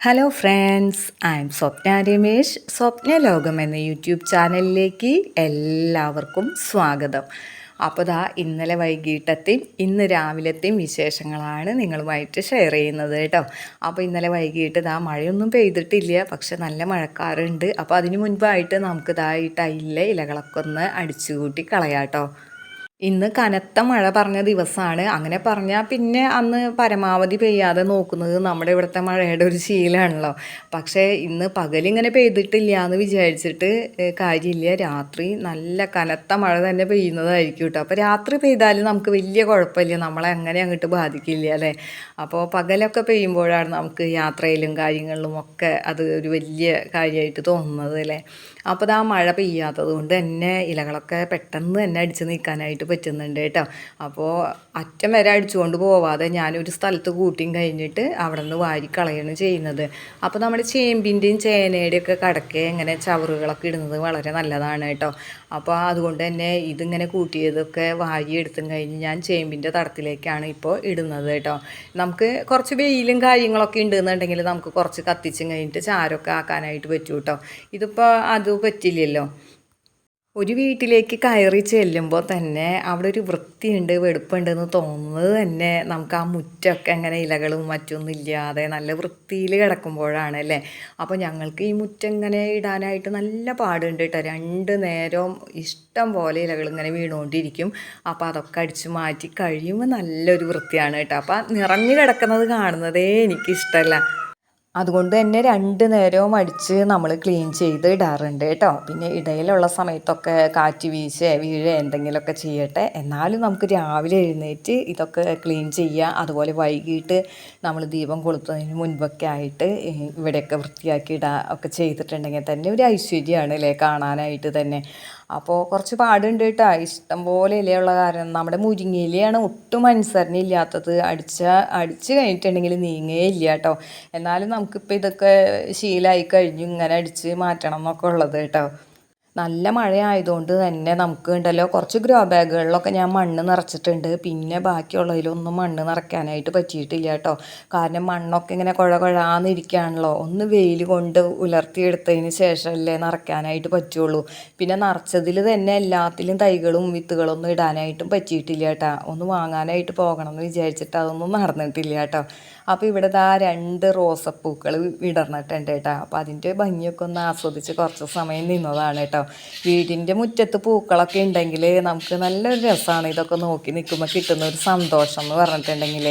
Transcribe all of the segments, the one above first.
Hello friends I am Swapna Ramesh. സ്വപ്ന ലോകം എന്ന YouTube ചാനലിലേക്ക് എല്ലാവർക്കും സ്വാഗതം. അപ്പോൾ ദാ ഇന്നലെ വൈകിട്ടത്തെയും ഇന്ന് രാവിലത്തെയും വിശേഷങ്ങളാണ് നിങ്ങളുമായിട്ട് ഷെയർ ചെയ്യുന്നത് കേട്ടോ. അപ്പോൾ ഇന്നലെ വൈകിട്ട് ദാ മഴയൊന്നും പെയ്തിട്ടില്ല. പക്ഷെ നല്ല മഴക്കാറുണ്ട്. അപ്പോൾ അതിന് മുൻപായിട്ട് നമുക്ക് ദാ ഈ ടൈലിലെ ഇലകളൊക്കെ ഒന്ന് അടിച്ചുകൂട്ടി കളയാട്ടോ. ഇന്ന് കനത്ത മഴ പറഞ്ഞ ദിവസമാണ് അങ്ങനെ പറഞ്ഞാൽ പിന്നെ അന്ന് പരമാവധി പെയ്യാതെ നോക്കുന്നത് നമ്മുടെ ഇവിടുത്തെ മഴയുടെ ഒരു ശീലമാണല്ലോ പക്ഷേ ഇന്ന് പകലിങ്ങനെ പെയ്തിട്ടില്ല എന്ന് വിചാരിച്ചിട്ട് കാര്യമില്ല. രാത്രി നല്ല കനത്ത മഴ തന്നെ പെയ്യുന്നതായിരിക്കും കേട്ടോ. അപ്പോൾ രാത്രി പെയ്താലും നമുക്ക് വലിയ കുഴപ്പമില്ല. നമ്മളെ അങ്ങനെ അങ്ങോട്ട് ബാധിക്കില്ല അല്ലേ? അപ്പോൾ പകലൊക്കെ പെയ്യുമ്പോഴാണ് നമുക്ക് യാത്രയിലും കാര്യങ്ങളിലും ഒക്കെ അത് ഒരു വലിയ കാര്യമായിട്ട് തോന്നുന്നത് അല്ലേ? അപ്പോൾ ആ മഴ പെയ്യാത്തത് കൊണ്ട് തന്നെ ഇലകളൊക്കെ പെട്ടെന്ന് തന്നെ അടിച്ച് നീക്കാനായിട്ട് പറ്റുന്നുണ്ട് കേട്ടോ. അപ്പോൾ അറ്റം വരെ അടിച്ചുകൊണ്ട് പോവാതെ ഞാനൊരു സ്ഥലത്ത് കൂട്ടിയും കഴിഞ്ഞിട്ട് അവിടെ നിന്ന് വാരി കളയാണ് ചെയ്യുന്നത്. അപ്പോൾ നമ്മുടെ ചേമ്പിന്റെയും ചേനയുടെയും ഒക്കെ കടക്കെ ഇങ്ങനെ ചവറുകളൊക്കെ ഇടുന്നത് വളരെ നല്ലതാണ് കേട്ടോ. അപ്പോൾ അതുകൊണ്ട് തന്നെ ഇതിങ്ങനെ കൂട്ടിയതൊക്കെ വാരി എടുത്തും കഴിഞ്ഞ് ഞാൻ ചേമ്പിന്റെ തടത്തിലേക്കാണ് ഇപ്പോൾ ഇടുന്നത് കേട്ടോ. നമുക്ക് കുറച്ച് വെയിലും കാര്യങ്ങളൊക്കെ ഉണ്ടെന്നുണ്ടെങ്കിൽ നമുക്ക് കുറച്ച് കത്തിച്ചും കഴിഞ്ഞിട്ട് ചാരമൊക്കെ ആക്കാനായിട്ട് പറ്റും കേട്ടോ. ഇതിപ്പോൾ അത് പറ്റില്ലല്ലോ. ഒരു വീട്ടിലേക്ക് കയറി ചെല്ലുമ്പോൾ തന്നെ അവിടെ ഒരു വൃത്തിയുണ്ട് വെടുപ്പുണ്ടെന്ന് തോന്നുന്നത് തന്നെ നമുക്ക് ആ മുറ്റമൊക്കെ അങ്ങനെ ഇലകളും മറ്റൊന്നും ഇല്ലാതെ നല്ല വൃത്തിയിൽ കിടക്കുമ്പോഴാണ് അല്ലേ? അപ്പോൾ ഞങ്ങൾക്ക് ഈ മുറ്റം ഇങ്ങനെ ഇടാനായിട്ട് നല്ല പാടുണ്ട് കേട്ടോ. രണ്ട് നേരവും ഇഷ്ടം പോലെ ഇലകൾ ഇങ്ങനെ വീണുകൊണ്ടിരിക്കും. അപ്പോൾ അതൊക്കെ അടിച്ച് മാറ്റി കഴിയുമ്പോൾ നല്ലൊരു വൃത്തിയാണ് കേട്ടോ. അപ്പോൾ നിറഞ്ഞു കിടക്കുന്നത് കാണുന്നതേ എനിക്കിഷ്ടമല്ല അതുകൊണ്ട് തന്നെ രണ്ട് നേരവും അടിച്ച് നമ്മൾ ക്ലീൻ ചെയ്ത് ഇടാറുണ്ട് കേട്ടോ. പിന്നെ ഇടയിലുള്ള സമയത്തൊക്കെ കാറ്റ് വീശേ വീഴേ എന്തെങ്കിലുമൊക്കെ ചെയ്യട്ടെ. എന്നാലും നമുക്ക് രാവിലെ എഴുന്നേറ്റ് ഇതൊക്കെ ക്ലീൻ ചെയ്യുക അതുപോലെ വൈകിട്ട് നമ്മൾ ദീപം കൊളുത്തുന്നതിന് മുൻപൊക്കെ ആയിട്ട് ഇവിടെയൊക്കെ വൃത്തിയാക്കി ഇടുക ഒക്കെ ചെയ്തിട്ടുണ്ടെങ്കിൽ തന്നെ ഒരു ഐശ്വര്യമാണ് അല്ലേ കാണാനായിട്ട് തന്നെ. അപ്പോൾ കുറച്ച് പാടുണ്ട് കേട്ടോ. ഇഷ്ടം പോലെ ഇലയുള്ള കാരണം നമ്മുടെ മുരിങ്ങയിലയാണ് ഒട്ടും അനുസരണ ഇല്ലാത്തത്. അടിച്ച അടിച്ച് കഴിഞ്ഞിട്ടുണ്ടെങ്കിൽ നീങ്ങേ ഇല്ല കേട്ടോ. എന്നാലും നമുക്കിപ്പോൾ ഇതൊക്കെ ശീലമായി കഴിഞ്ഞു ഇങ്ങനെ അടിച്ച് മാറ്റണം എന്നൊക്കെ ഉള്ളത് കേട്ടോ. നല്ല മഴയായതുകൊണ്ട് തന്നെ നമുക്ക് ഉണ്ടല്ലോ കുറച്ച് ഗ്രോ ബാഗുകളിലൊക്കെ ഞാൻ മണ്ണ് നിറച്ചിട്ടുണ്ട്. പിന്നെ ബാക്കിയുള്ളതിലൊന്നും മണ്ണ് നിറയ്ക്കാനായിട്ട് പറ്റിയിട്ടില്ല കേട്ടോ. കാരണം മണ്ണൊക്കെ ഇങ്ങനെ കുഴ കുഴാന്നിരിക്കുകയാണല്ലോ ഒന്ന് വെയിൽ കൊണ്ട് ഉലർത്തിയെടുത്തതിന് ശേഷമല്ലേ നിറയ്ക്കാനായിട്ട് പറ്റുള്ളൂ. പിന്നെ നിറച്ചതിൽ തന്നെ എല്ലാത്തിലും തൈകളും വിത്തുകളൊന്നും ഇടാനായിട്ടും പറ്റിയിട്ടില്ല കേട്ടോ. ഒന്ന് വാങ്ങാനായിട്ട് പോകണം എന്ന് വിചാരിച്ചിട്ട് അതൊന്നും നടന്നിട്ടില്ല കേട്ടോ. അപ്പോൾ ഇവിടെ ആ രണ്ട് റോസപ്പൂക്കൾ വിടർന്നിട്ടുണ്ട് കേട്ടോ. അപ്പോൾ അതിന്റെ ഭംഗിയൊക്കെ ഒന്ന് ആസ്വദിച്ച് കുറച്ച് സമയം നിന്നതാണ് കേട്ടോ. വീടിന്റെ മുറ്റത്ത് പൂക്കളൊക്കെ ഉണ്ടെങ്കിൽ നമുക്ക് നല്ലൊരു രസമാണ് ഇതൊക്കെ നോക്കി നിൽക്കുമ്പോൾ കിട്ടുന്ന ഒരു സന്തോഷം എന്ന് പറഞ്ഞിട്ടുണ്ടെങ്കിൽ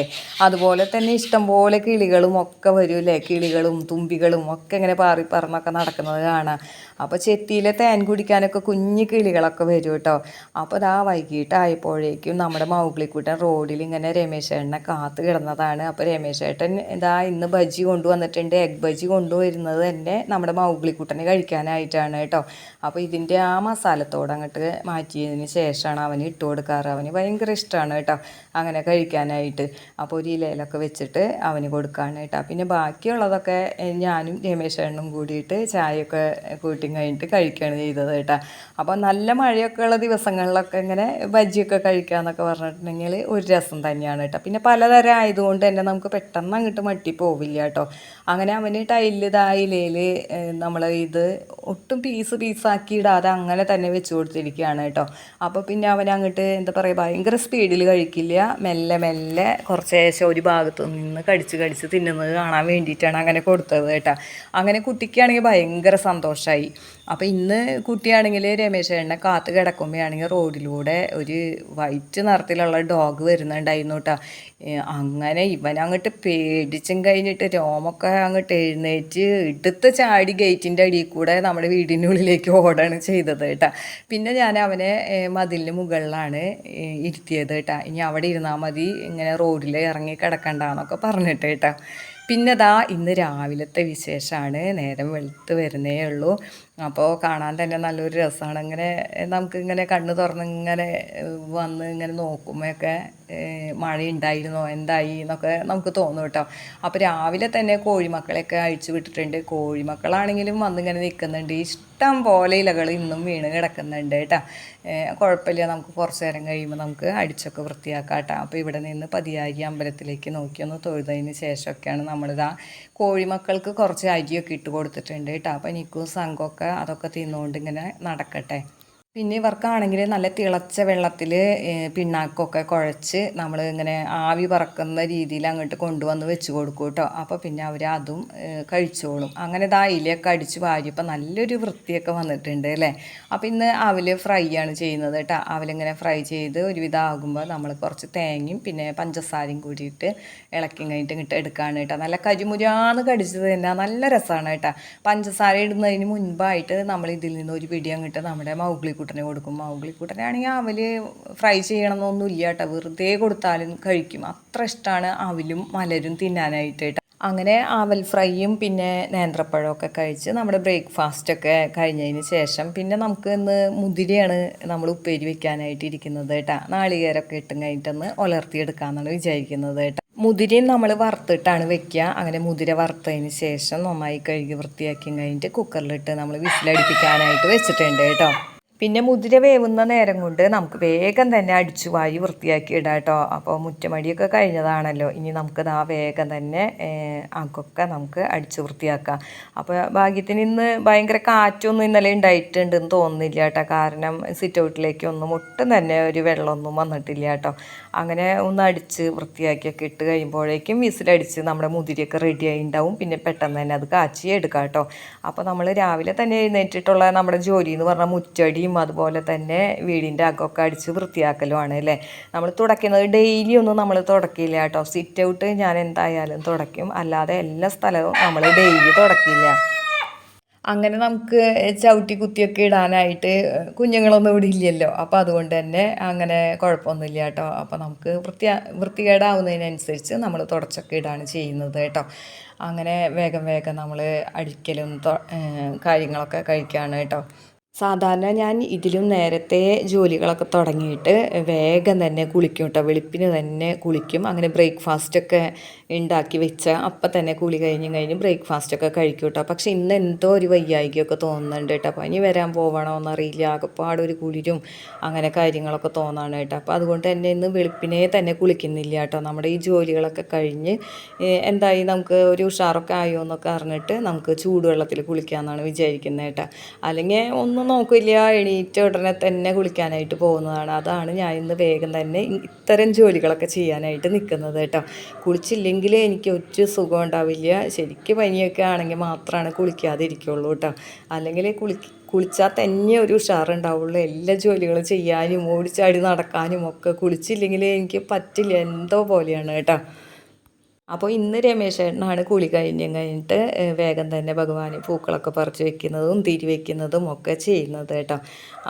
അതുപോലെ തന്നെ ഇഷ്ടംപോലെ കിളികളും ഒക്കെ വരൂലേ കിളികളും തുമ്പികളും ഒക്കെ ഇങ്ങനെ പാറി പറന്നൊക്കെ നടക്കുന്നത് കാണാം. അപ്പോൾ ചെത്തിയിലെ തേൻ കുടിക്കാനൊക്കെ കുഞ്ഞു കിളികളൊക്കെ വരും കേട്ടോ. അപ്പോൾ ഇതാ വൈകിട്ടായപ്പോഴേക്കും നമ്മുടെ മൗഗ്ലിക്കുട്ടൻ റോഡിൽ ഇങ്ങനെ രമേശ് കാത്തു കിടന്നതാണ്. അപ്പോൾ രമേശേട്ടൻ ഇതാ ഇന്ന് ബജി കൊണ്ടുവന്നിട്ടുണ്ട്. എഗ് ബജി കൊണ്ടുവരുന്നത് തന്നെ നമ്മുടെ മൗഗ്ലിക്കുട്ടന് കഴിക്കാനായിട്ടാണ് കേട്ടോ. അപ്പോൾ ഇതിന്റെ ആ മസാലത്തോട് അങ്ങോട്ട് മാറ്റിയതിന് ശേഷമാണ് അവന് ഇട്ട് കൊടുക്കാറ്. അവന് ഭയങ്കര ഇഷ്ടമാണ് കേട്ടോ അങ്ങനെ കഴിക്കാനായിട്ട്. അപ്പോൾ ഒരു ഇലയിലൊക്കെ വെച്ചിട്ട് അവന് കൊടുക്കാണ് കേട്ടോ പിന്നെ ബാക്കിയുള്ളതൊക്കെ ഞാനും രമേശ് ചേട്ടനും കൂടിയിട്ട് ചായയൊക്കെ കൂട്ടി കഴിഞ്ഞിട്ട് കഴിക്കുകയാണ് ചെയ്തത് കേട്ടോ. അപ്പോൾ നല്ല മഴയൊക്കെ ഉള്ള ദിവസങ്ങളിലൊക്കെ ഇങ്ങനെ ബജ്ജിയൊക്കെ കഴിക്കാന്നൊക്കെ പറഞ്ഞിട്ടുണ്ടെങ്കിൽ ഒരു രസം തന്നെയാണ് കേട്ടോ. പിന്നെ പലതരം ആയതുകൊണ്ട് തന്നെ നമുക്ക് പെട്ടെന്ന് അങ്ങോട്ട് മട്ടി പോവില്ല കേട്ടോ. അങ്ങനെ അവന് ടൈലിൽ ഇതായിലേൽ നമ്മൾ ഇത് ഒട്ടും പീസ് പീസാക്കി ഇടാതെ അങ്ങനെ തന്നെ വെച്ച് കൊടുത്തിരിക്കുകയാണ് കേട്ടോ. അപ്പോൾ പിന്നെ അവൻ അങ്ങോട്ട് എന്താ പറയുക ഭയങ്കര സ്പീഡിൽ കഴിക്കില്ല. മെല്ലെ മെല്ലെ കുറച്ച് ശേഷം ഒരു ഭാഗത്ത് നിന്ന് കടിച്ച് കടിച്ച് തിന്നുന്നത് കാണാൻ വേണ്ടിയിട്ടാണ് അങ്ങനെ കൊടുത്തത് കേട്ടോ. അങ്ങനെ കുട്ടിക്കാണെങ്കിൽ ഭയങ്കര സന്തോഷമായി അപ്പോൾ ഇന്ന് കുട്ടിയാണെങ്കിൽ രമേശ് ചേട്ടനെ കാത്ത് കിടക്കുമ്പോഴാണെങ്കിൽ റോഡിലൂടെ ഒരു വൈറ്റ് നിറത്തിലുള്ള ഡോഗ് വരുന്നുണ്ടായിരുന്നു കേട്ടോ അങ്ങനെ ഇവൻ അങ്ങോട്ട് പേടിച്ചും കഴിഞ്ഞിട്ട് രോമൊക്കെ അങ്ങോട്ട് എഴുന്നേറ്റ് എടുത്ത് ചാടി ഗേറ്റിന്റെ അടിയിൽ കൂടെ നമ്മുടെ വീടിന്റെ ഉള്ളിലേക്ക് ഓടാണ് ചെയ്തത് കേട്ടോ പിന്നെ ഞാൻ അവനെ മതിലിന് മുകളിലാണ് ഇരുത്തിയത് കേട്ടോ ഇനി അവിടെ ഇരുന്നാൽ മതി ഇങ്ങനെ റോഡിൽ ഇറങ്ങി കിടക്കണ്ടെന്നൊക്കെ പറഞ്ഞിട്ട് കേട്ടോ പിന്നെ ദാ ഇന്ന് രാവിലത്തെ വിശേഷമാണ് നേരം വെളുത്ത് വരുന്നേ ഉള്ളൂ. അപ്പോൾ കാണാൻ തന്നെ നല്ലൊരു രസമാണ് ഇങ്ങനെ നമുക്ക് ഇങ്ങനെ കണ്ണ് തുറന്ന് ഇങ്ങനെ വന്ന് ഇങ്ങനെ നോക്കുമ്പോഴൊക്കെ മഴ ഉണ്ടായിരുന്നോ എന്തായി എന്നൊക്കെ നമുക്ക് തോന്നും കേട്ടോ. അപ്പോൾ രാവിലെ തന്നെ കോഴിമക്കളെയൊക്കെ അഴിച്ചു വിട്ടിട്ടുണ്ട്. കോഴിമക്കളാണെങ്കിലും വന്നിങ്ങനെ നിൽക്കുന്നുണ്ട്. ഇഷ്ടം പോലെ ഇലകൾ ഇന്നും വീണ് കിടക്കുന്നുണ്ട് കേട്ടോ. കുഴപ്പമില്ല. നമുക്ക് കുറച്ച് നേരം കഴിയുമ്പോൾ നമുക്ക് അടിച്ചൊക്കെ വൃത്തിയാക്കാം കേട്ടോ. അപ്പോൾ ഇവിടെ നിന്ന് പതിയാരി അമ്പലത്തിലേക്ക് നോക്കി ഒന്ന് തൊഴുതതിന് ശേഷമൊക്കെയാണ് നമ്മളിതാ കോഴിമക്കൾക്ക് കുറച്ച് അരിയൊക്കെ ഇട്ട് കൊടുത്തിട്ടുണ്ട് കേട്ടോ. അപ്പോൾ എനിക്കും സംഘമൊക്കെ അതൊക്കെ തിന്നുകൊണ്ട് ഇങ്ങനെ നടക്കട്ടെ. പിന്നെ ഇവർക്കാണെങ്കിൽ നല്ല തിളച്ച വെള്ളത്തിൽ പിണ്ണാക്കൊക്കെ കുഴച്ച് നമ്മൾ ഇങ്ങനെ ആവി പറക്കുന്ന രീതിയിൽ അങ്ങോട്ട് കൊണ്ടുവന്ന് വെച്ച് കൊടുക്കും കേട്ടോ അപ്പോൾ പിന്നെ അവർ അതും കഴിച്ചോളും. അങ്ങനെ ഇതാ ഇലയൊക്കെ അടിച്ച് വാരിയപ്പോൾ നല്ലൊരു വൃത്തിയൊക്കെ വന്നിട്ടുണ്ട് അല്ലേ? അപ്പോൾ ഇന്ന് അവൽ ഫ്രൈ ആണ് ചെയ്യുന്നത് കേട്ടോ. അവലിങ്ങനെ ഫ്രൈ ചെയ്ത് ഒരുവിധം ആകുമ്പോൾ നമ്മൾ കുറച്ച് തേങ്ങയും പിന്നെ പഞ്ചസാരയും കൂടിയിട്ട് ഇളക്കി കഴിഞ്ഞിട്ട് ഇങ്ങോട്ട് എടുക്കുകയാണ് കേട്ടോ. നല്ല കരിമുരാന്ന് കടിച്ചത് തന്നെ. നല്ല രസമാണ് കേട്ടോ. പഞ്ചസാര ഇടുന്നതിന് മുൻപായിട്ട് നമ്മൾ ഇതിൽ നിന്ന് ഒരു പിടി അങ്ങോട്ട് നമ്മുടെ മൗഗ്ലിക്കുട്ടനെ കൊടുക്കും. മൗഗ്ലിക്കുട്ടനാണെങ്കിൽ അവൽ ഫ്രൈ ചെയ്യണമെന്നൊന്നും ഇല്ല കേട്ടോ. വെറുതെ കൊടുത്താലും കഴിക്കും. അത്ര ഇഷ്ടമാണ് അവലും മലരും തിന്നാനായിട്ട് കേട്ടോ അങ്ങനെ ആവൽ ഫ്രൈയും പിന്നെ നേന്ത്രപ്പഴമൊക്കെ കഴിച്ച് നമ്മുടെ ബ്രേക്ക്ഫാസ്റ്റ് ഒക്കെ കഴിഞ്ഞതിന് ശേഷം പിന്നെ നമുക്ക് ഇന്ന് മുതിരിയാണ് നമ്മൾ ഉപ്പേരി വെക്കാനായിട്ട് ഇരിക്കുന്നത് കേട്ടോ. നാളികേരമൊക്കെ ഇട്ടും കഴിഞ്ഞിട്ടൊന്ന് ഉലർത്തിയെടുക്കാമെന്നാണ് വിചാരിക്കുന്നത് കേട്ടോ. മുതിരയും നമ്മൾ വറുത്തിട്ടാണ് വെക്കുക. അങ്ങനെ മുതിര വറുത്തതിന് ശേഷം നന്നായി കഴുകി വൃത്തിയാക്കി കഴിഞ്ഞിട്ട് കുക്കറിലിട്ട് നമ്മൾ വിസിലടിപ്പിക്കാനായിട്ട് വെച്ചിട്ടുണ്ട് കേട്ടോ. പിന്നെ മുതിര വേവുന്ന നേരം കൊണ്ട് നമുക്ക് വേഗം തന്നെ അടിച്ചു വാരി വൃത്തിയാക്കി ഇടാം കേട്ടോ. അപ്പോൾ മുറ്റമടിയൊക്കെ കഴിഞ്ഞതാണല്ലോ. ഇനി നമുക്ക് ആ വേഗം തന്നെ അകൊക്കെ നമുക്ക് അടിച്ചു വൃത്തിയാക്കാം. അപ്പോൾ ഭാഗ്യത്തിന് ഇന്ന് ഭയങ്കര കാറ്റൊന്നും ഇന്നലെ ഉണ്ടായിട്ടുണ്ടെന്ന് തോന്നുന്നില്ല കേട്ടോ. കാരണം സിറ്റ് ഔട്ടിലേക്ക് ഒന്നും ഒട്ടും തന്നെ ഒരു വെള്ളമൊന്നും വന്നിട്ടില്ല കേട്ടോ. അങ്ങനെ ഒന്ന് അടിച്ച് വൃത്തിയാക്കിയൊക്കെ ഇട്ട് കഴിയുമ്പോഴേക്കും വിസിലടിച്ച് നമ്മുടെ മുതിരിയൊക്കെ റെഡിയായി ഉണ്ടാവും. പിന്നെ പെട്ടെന്ന് തന്നെ അത് കാച്ചി എടുക്കാം കേട്ടോ. അപ്പോൾ നമ്മൾ രാവിലെ തന്നെ എഴുന്നേറ്റിട്ടുള്ള നമ്മുടെ ജോലി എന്ന് പറഞ്ഞാൽ മുറ്റടിയും അതുപോലെ തന്നെ വീടിന്റെ അകമൊക്കെ അടിച്ച് വൃത്തിയാക്കലുമാണ് അല്ലേ? നമ്മൾ തുടയ്ക്കുന്നത് ഡെയിലി ഒന്നും നമ്മൾ തുടക്കില്ല കേട്ടോ. സിറ്റ് ഔട്ട് ഞാൻ എന്തായാലും തുടയ്ക്കും. അല്ലാതെ എല്ലാ സ്ഥലവും നമ്മൾ ഡെയിലി തുടക്കില്ല അങ്ങനെ നമുക്ക് ചവിട്ടി കുത്തിയൊക്കെ ഇടാനായിട്ട് കുഞ്ഞുങ്ങളൊന്നും ഇവിടെ ഇല്ലല്ലോ. അപ്പോൾ അതുകൊണ്ട് തന്നെ അങ്ങനെ കുഴപ്പമൊന്നുമില്ല കേട്ടോ. അപ്പോൾ നമുക്ക് വൃത്തി വൃത്തികേടാവുന്നതിനനുസരിച്ച് നമ്മൾ തുടച്ചൊക്കെ ഇടാണ് ചെയ്യുന്നത് കേട്ടോ. അങ്ങനെ വേഗം വേഗം നമ്മൾ അടിക്കലും കാര്യങ്ങളൊക്കെ കഴിക്കുകയാണ് കേട്ടോ. സാധാരണ ഞാൻ ഇതിലും നേരത്തെ ജോലികളൊക്കെ തുടങ്ങിയിട്ട് വേഗം തന്നെ കുളിക്കും കേട്ടോ. വെളുപ്പിന് തന്നെ കുളിക്കും. അങ്ങനെ ബ്രേക്ക്ഫാസ്റ്റൊക്കെ ഉണ്ടാക്കി വെച്ച അപ്പം തന്നെ കുളി കഴിഞ്ഞ് കഴിഞ്ഞ് ബ്രേക്ക്ഫാസ്റ്റൊക്കെ കഴിക്കും കേട്ടോ. പക്ഷേ ഇന്ന് എന്തോ ഒരു വയ്യായികയൊക്കെ തോന്നുന്നുണ്ട് കേട്ടോ. അപ്പോൾ ഇനി വരാൻ പോവണമെന്നറിയില്ല ആകെപ്പാട് ഒരു കുളിരും അങ്ങനെ കാര്യങ്ങളൊക്കെ തോന്നാണ് കേട്ടോ. അപ്പോൾ അതുകൊണ്ട് തന്നെ ഇന്ന് വെളുപ്പിനെ തന്നെ കുളിക്കുന്നില്ല കേട്ടോ. നമ്മുടെ ഈ ജോലികളൊക്കെ കഴിഞ്ഞ് എന്തായി നമുക്ക് ഒരു ഉഷാറൊക്കെ ആയോ എന്നൊക്കെ അറിഞ്ഞിട്ട് നമുക്ക് ചൂടുവെള്ളത്തിൽ കുളിക്കാമെന്നാണ് വിചാരിക്കുന്നത് കേട്ടോ. അല്ലെങ്കിൽ ഒന്നും നോക്കില്ല. എണീറ്റ ഉടനെ തന്നെ കുളിക്കാനായിട്ട് പോകുന്നതാണ്. അതാണ് ഞാൻ ഇന്ന് വേഗം തന്നെ ഇത്തരം ജോലികളൊക്കെ ചെയ്യാനായിട്ട് നിൽക്കുന്നത് കേട്ടോ. കുളിച്ചില്ലെങ്കിൽ എനിക്ക് ഒരു സുഖം ഉണ്ടാവില്ല. ശരിക്കും പനിയൊക്കെ ആണെങ്കിൽ മാത്രമാണ് കുളിക്കാതിരിക്കുള്ളൂ കേട്ടോ. അല്ലെങ്കിൽ കുളി കുളിച്ചാൽ തന്നെ ഒരു ഉഷാറുണ്ടാവുള്ളൂ. എല്ലാ ജോലികളും ചെയ്യാനും ഓടിച്ചാടി നടക്കാനും ഒക്കെ കുളിച്ചില്ലെങ്കിൽ എനിക്ക് പറ്റില്ല. എന്തോ പോലെയാണ് കേട്ടോ. അപ്പോൾ ഇന്ന് രമേശ് ചേട്ടനാണ് കുളി കഴിഞ്ഞ് കഴിഞ്ഞിട്ട് വേഗം തന്നെ ഭഗവാന് പൂക്കളൊക്കെ പറിച്ച് വെക്കുന്നതും തിരി വെക്കുന്നതും ഒക്കെ ചെയ്യുന്നത് കേട്ടോ.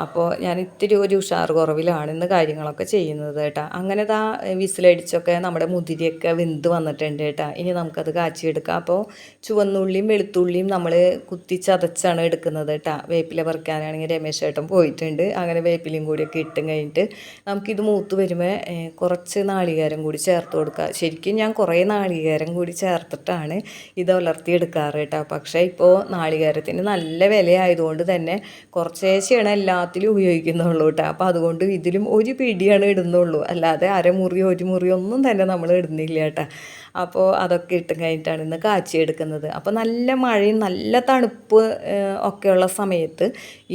അപ്പോൾ ഞാൻ ഇത്തിരി ഒരു ഉഷാർ കുറവിലാണ് ഇന്ന് കാര്യങ്ങളൊക്കെ ചെയ്യുന്നത് കേട്ടോ. അങ്ങനെ ദാ വിസിലടിച്ചൊക്കെ നമ്മുടെ മുതിരിയൊക്കെ വെന്ത് വന്നിട്ടുണ്ട് കേട്ടോ. ഇനി നമുക്കത് കാച്ചിയെടുക്കാം. അപ്പോൾ ചുവന്നുള്ളിയും വെളുത്തുള്ളിയും നമ്മൾ കുത്തി ചതച്ചാണ് എടുക്കുന്നത് കേട്ടോ. വേപ്പില പറിക്കാനാണെങ്കിൽ രമേശ് ചേട്ടൻ പോയിട്ടുണ്ട്. അങ്ങനെ വേപ്പിലയും കൂടിയൊക്കെ ഇട്ടും കഴിഞ്ഞിട്ട് നമുക്കിത് മൂത്ത് വരുമ്പോൾ കുറച്ച് നാളികേരം കൂടി ചേർത്ത് കൊടുക്കുക ശരിക്കും ഞാൻ കുറേ നാളികേരം കൂടി ചേർത്തിട്ടാണ് ഇത് വളർത്തിയെടുക്കാറ് കേട്ടോ. പക്ഷേ ഇപ്പോൾ നാളികേരത്തിന് നല്ല വിലയായതുകൊണ്ട് തന്നെ കുറച്ചേശയാണ് എല്ലാത്തിലും ഉപയോഗിക്കുന്നുള്ളൂ കേട്ടോ. അപ്പോൾ അതുകൊണ്ട് ഇതിലും ഒരു പിടിയാണ് ഇടുന്നുള്ളൂ. അല്ലാതെ അരമുറി ഒരു മുറി ഒന്നും തന്നെ നമ്മൾ ഇടുന്നില്ല കേട്ടോ. അപ്പോൾ അതൊക്കെ ഇട്ട് കഴിഞ്ഞിട്ടാണ് ഇന്ന് കാച്ചിയെടുക്കുന്നത് അപ്പോൾ നല്ല മഴയും നല്ല തണുപ്പ് ഒക്കെയുള്ള സമയത്ത്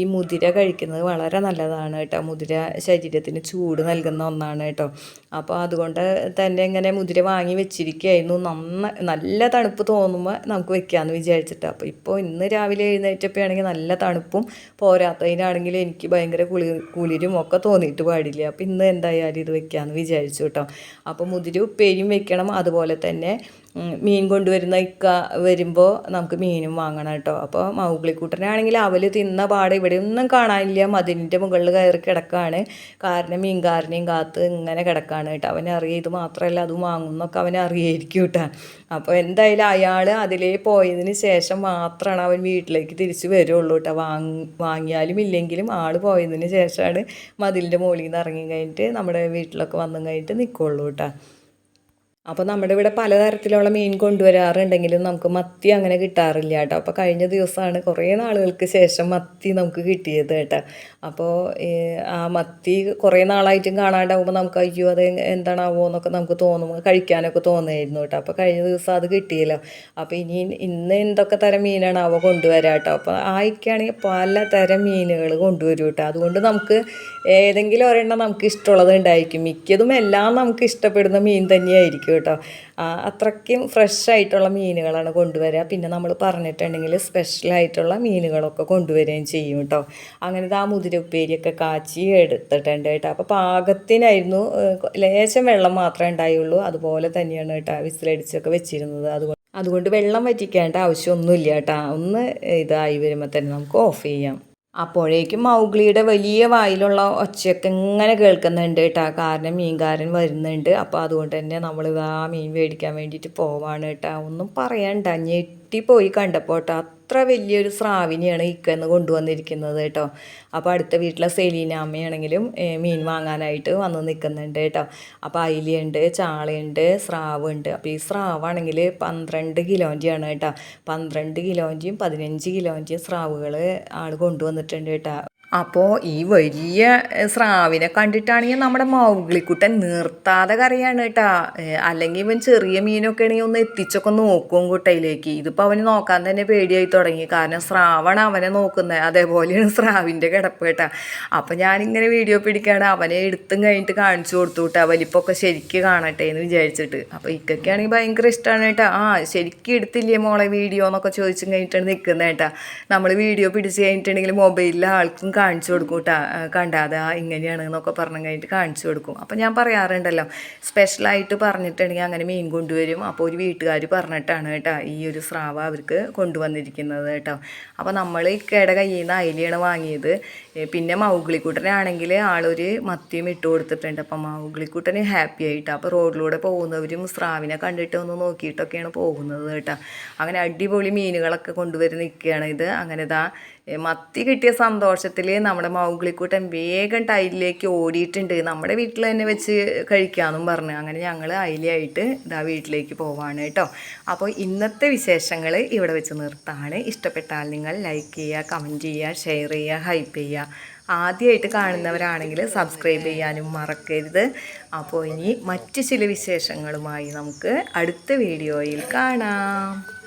ഈ മുതിര കഴിക്കുന്നത് വളരെ നല്ലതാണ് കേട്ടോ. മുതിര ശരീരത്തിന് ചൂട് നൽകുന്ന ഒന്നാണ് കേട്ടോ. അപ്പോൾ അതുകൊണ്ട് തന്നെ ഇങ്ങനെ മുതിര വാങ്ങി വെച്ചിരിക്കുകയായിരുന്നു. നന്ന നല്ല തണുപ്പ് തോന്നുമ്പോൾ നമുക്ക് വെക്കാമെന്ന് വിചാരിച്ചിട്ട്. അപ്പോൾ ഇപ്പോൾ ഇന്ന് രാവിലെ എഴുന്നേറ്റപ്പോൾ ആണെങ്കിൽ നല്ല തണുപ്പും പോരാത്തതിനാണെങ്കിൽ എനിക്ക് ഭയങ്കര കുളി കുളിരും ഒക്കെ തോന്നിയിട്ട് പാടില്ല? അപ്പം ഇന്ന് എന്തായാലും ഇത് വെക്കാമെന്ന് വിചാരിച്ചു കേട്ടോ അപ്പോൾ മുതിരി ഉപ്പേരിയും വെക്കണം. അതുപോലെ തന്നെ മീൻ കൊണ്ടുവരുന്ന ഇക്ക വരുമ്പോൾ നമുക്ക് മീനും വാങ്ങണം കേട്ടോ. അപ്പോൾ മൗഗ്ലിക്കൂട്ടനാണെങ്കിൽ അവൽ തിന്ന പാടെ ഇവിടെ ഒന്നും കാണാനില്ല. മതിലിന്റെ മുകളിൽ കയറി കിടക്കാണ്. കാരണം മീൻകാരനെയും കാത്ത് ഇങ്ങനെ കിടക്കാണ് കേട്ടോ. അവനറിയാം ഇത് മാത്രമല്ല അത് വാങ്ങുന്നൊക്കെ അറിയായിരിക്കും കേട്ടോ. അപ്പോൾ എന്തായാലും അയാൾ അതിലേ പോയതിന് ശേഷം മാത്രമാണ് അവൻ വീട്ടിലേക്ക് തിരിച്ച് വരുള്ളൂ കേട്ടോ. വാങ്ങി വാങ്ങിയാലും ഇല്ലെങ്കിലും ആൾ പോയതിന് ശേഷമാണ് മതിലിന്റെ മുകളിൽ നിന്ന് ഇറങ്ങി കഴിഞ്ഞിട്ട് നമ്മുടെ വീട്ടിലൊക്കെ വന്നു കഴിഞ്ഞിട്ട് നിൽക്കുള്ളൂ കേട്ടോ. അപ്പോൾ നമ്മുടെ ഇവിടെ പലതരത്തിലുള്ള മീൻ കൊണ്ടുവരാറുണ്ടെങ്കിലും നമുക്ക് മത്തി അങ്ങനെ കിട്ടാറില്ല കേട്ടോ. അപ്പോൾ കഴിഞ്ഞ ദിവസമാണ് കുറേ നാളുകൾക്ക് ശേഷം മത്തി നമുക്ക് കിട്ടിയത് കേട്ടോ. അപ്പോൾ ആ മത്തി കുറേ നാളായിട്ടും കാണാണ്ടാവുമ്പോൾ നമുക്ക് അയ്യോ അത് എന്താണാവോ എന്നൊക്കെ നമുക്ക് തോന്നും കഴിക്കാനൊക്കെ തോന്നുമായിരുന്നു കേട്ടോ. അപ്പോൾ കഴിഞ്ഞ ദിവസം അത് കിട്ടിയല്ലോ. അപ്പോൾ ഇനി ഇന്ന് എന്തൊക്കെ തരം മീനാണാവോ കൊണ്ടുവരാം കേട്ടോ. അപ്പോൾ ആയിക്കാണെങ്കിൽ പലതരം മീനുകൾ കൊണ്ടുവരും കേട്ടോ. അതുകൊണ്ട് നമുക്ക് ഏതെങ്കിലും ഒരെണ്ണം നമുക്ക് ഇഷ്ടമുള്ളത് ഉണ്ടായിരിക്കും. മിക്കതും എല്ലാം നമുക്ക് ഇഷ്ടപ്പെടുന്ന മീൻ തന്നെയായിരിക്കും കേട്ടോ. അത്രയ്ക്കും ഫ്രഷ് ആയിട്ടുള്ള മീനുകളാണ് കൊണ്ടുവരിക പിന്നെ നമ്മൾ പറഞ്ഞിട്ടുണ്ടെങ്കിൽ സ്പെഷ്യലായിട്ടുള്ള മീനുകളൊക്കെ കൊണ്ടുവരികയും ചെയ്യും കേട്ടോ. അങ്ങനെ ആ മുതിര ഉപ്പേരിയൊക്കെ കാച്ചി എടുത്തിട്ടുണ്ട് കേട്ടോ. അപ്പോൾ പാകത്തിനായിരുന്നു ലേശം വെള്ളം മാത്രമേ ഉണ്ടായുള്ളൂ. അതുപോലെ തന്നെയാണ് കേട്ടോ വിസിലടിച്ചൊക്കെ വെച്ചിരുന്നത്. അതുകൊണ്ട് അതുകൊണ്ട് വെള്ളം വറ്റിക്കേണ്ട ആവശ്യമൊന്നുമില്ല കേട്ടോ. ഒന്ന് ഇതായി വരുമ്പോൾ തന്നെ നമുക്ക് ഓഫ് ചെയ്യാം. അപ്പോഴേക്കും മൗഗ്ലിയുടെ വലിയ വായിലുള്ള ഒച്ചയൊക്കെ ഇങ്ങനെ കേൾക്കുന്നുണ്ട് കേട്ടോ. കാരണം മീൻകാരൻ വരുന്നുണ്ട്. അപ്പോൾ അതുകൊണ്ട് തന്നെ നമ്മൾ ആ മീൻ മേടിക്കാൻ വേണ്ടിയിട്ട് പോവാണ് കേട്ടോ. ഒന്നും പറയണ്ട. ഞെട്ടിപ്പോയി കണ്ടപ്പോൾ കേട്ടോ. അത്ര വലിയൊരു സ്രാവിനെയാണ് ഇക്കെന്ന് കൊണ്ടുവന്നിരിക്കുന്നത് കേട്ടോ. അപ്പോൾ അടുത്ത വീട്ടിലെ സെലീന അമ്മയാണെങ്കിലും മീൻ വാങ്ങാനായിട്ട് വന്ന് നിൽക്കുന്നുണ്ട് കേട്ടോ. അപ്പോൾ അയിലുണ്ട് ചാളയുണ്ട് സ്രാവുണ്ട്. അപ്പോൾ ഈ സ്രാവാണെങ്കിൽ പന്ത്രണ്ട് കിലോന്റെയാണ് കേട്ടോ. പന്ത്രണ്ട് കിലോന്റെയും പതിനഞ്ച് കിലോന്റെയും സ്രാവുകൾ ആൾ കൊണ്ടുവന്നിട്ടുണ്ട് കേട്ടോ. അപ്പോൾ ഈ വലിയ സ്രാവിനെ കണ്ടിട്ടാണെങ്കിൽ നമ്മുടെ മൗഗ്ലിക്കുട്ടൻ നിർത്താതെ കറിയാണ് കേട്ടാ. അല്ലെങ്കിൽ ഇവൻ ചെറിയ മീനൊക്കെ ആണെങ്കിൽ ഒന്ന് എത്തിച്ചൊക്കെ നോക്കും കുട്ടയിലേക്ക്. ഇതിപ്പോൾ അവന് നോക്കാൻ തന്നെ പേടിയായി തുടങ്ങി. കാരണം സ്രാവാണ് അവനെ നോക്കുന്നത്. അതേപോലെയാണ് സ്രാവിന്റെ കിടപ്പ് കേട്ടാ. അപ്പോൾ ഞാനിങ്ങനെ വീഡിയോ പിടിക്കാണ്. അവനെ എടുത്തും കഴിഞ്ഞിട്ട് കാണിച്ചു കൊടുത്തു കേട്ടാ. വലിപ്പൊക്കെ ശരിക്ക് കാണട്ടെ എന്ന് വിചാരിച്ചിട്ട്. അപ്പോൾ ഇക്കൊക്കെയാണെങ്കിൽ ഭയങ്കര ഇഷ്ടമാണ് കേട്ടാ. ആ ശരിക്കും എടുത്തില്ലേ മോളെ വീഡിയോ എന്നൊക്കെ ചോദിച്ചും കഴിഞ്ഞിട്ടാണ് നിൽക്കുന്നത് കേട്ടാ. നമ്മൾ വീഡിയോ പിടിച്ച് കഴിഞ്ഞിട്ടുണ്ടെങ്കിൽ മൊബൈലിൽ ആൾക്കും കാണിച്ചു കൊടുക്കും കേട്ടാ കണ്ടാതെ ഇങ്ങനെയാണ് എന്നൊക്കെ പറഞ്ഞു കഴിഞ്ഞിട്ട് കാണിച്ചു കൊടുക്കും. അപ്പോൾ ഞാൻ പറയാറുണ്ടല്ലോ സ്പെഷ്യലായിട്ട് പറഞ്ഞിട്ടുണ്ടെങ്കിൽ അങ്ങനെ മീൻ കൊണ്ടുവരും. അപ്പോൾ ഒരു വീട്ടുകാർ പറഞ്ഞിട്ടാണ് കേട്ടോ ഈ ഒരു സ്രാവ അവർക്ക് കൊണ്ടുവന്നിരിക്കുന്നത് കേട്ടോ. അപ്പോൾ നമ്മൾ ഇക്കയുടെ കയ്യിൽ നിന്ന് അയിലയാണ് വാങ്ങിയത്. പിന്നെ മൗഗ്ലിക്കുട്ടനാണെങ്കിൽ ആളൊരു മത്തിയും ഇട്ട് കൊടുത്തിട്ടുണ്ട്. അപ്പം മൗഗ്ലിക്കുട്ടന് ഹാപ്പി ആയിട്ട് അപ്പോൾ റോഡിലൂടെ പോകുന്നവരും സ്രാവിനെ കണ്ടിട്ട് ഒന്ന് നോക്കിയിട്ടൊക്കെയാണ് പോകുന്നത് കേട്ടോ. അങ്ങനെ അടിപൊളി മീനുകളൊക്കെ കൊണ്ടുവരുന്ന നിൽക്കുകയാണ് ഇത്. അങ്ങനെ ഇതാ മത്തി കിട്ടിയ സന്തോഷത്തിൽ നമ്മുടെ മൗഗ്ലിക്കൂട്ടൻ വേഗം ടൈലിലേക്ക് ഓടിയിട്ടുണ്ട്. നമ്മുടെ വീട്ടിൽ തന്നെ വെച്ച് കഴിക്കാമെന്നും പറഞ്ഞു. അങ്ങനെ ഞങ്ങൾ അയിലായിട്ട് ഇതാ വീട്ടിലേക്ക് പോവാണ് കേട്ടോ. അപ്പോൾ ഇന്നത്തെ വിശേഷങ്ങൾ ഇവിടെ വെച്ച് നിർത്താണ്. ഇഷ്ടപ്പെട്ടാൽ നിങ്ങൾ ലൈക്ക് ചെയ്യുക കമന്റ് ചെയ്യുക ഷെയർ ചെയ്യുക ഹൈപ്പ് ചെയ്യുക. ആദ്യമായിട്ട് കാണുന്നവരാണെങ്കിൽ സബ്സ്ക്രൈബ് ചെയ്യാനും മറക്കരുത്. അപ്പോൾ ഇനി മറ്റു ചില വിശേഷങ്ങളുമായി നമുക്ക് അടുത്ത വീഡിയോയിൽ കാണാം.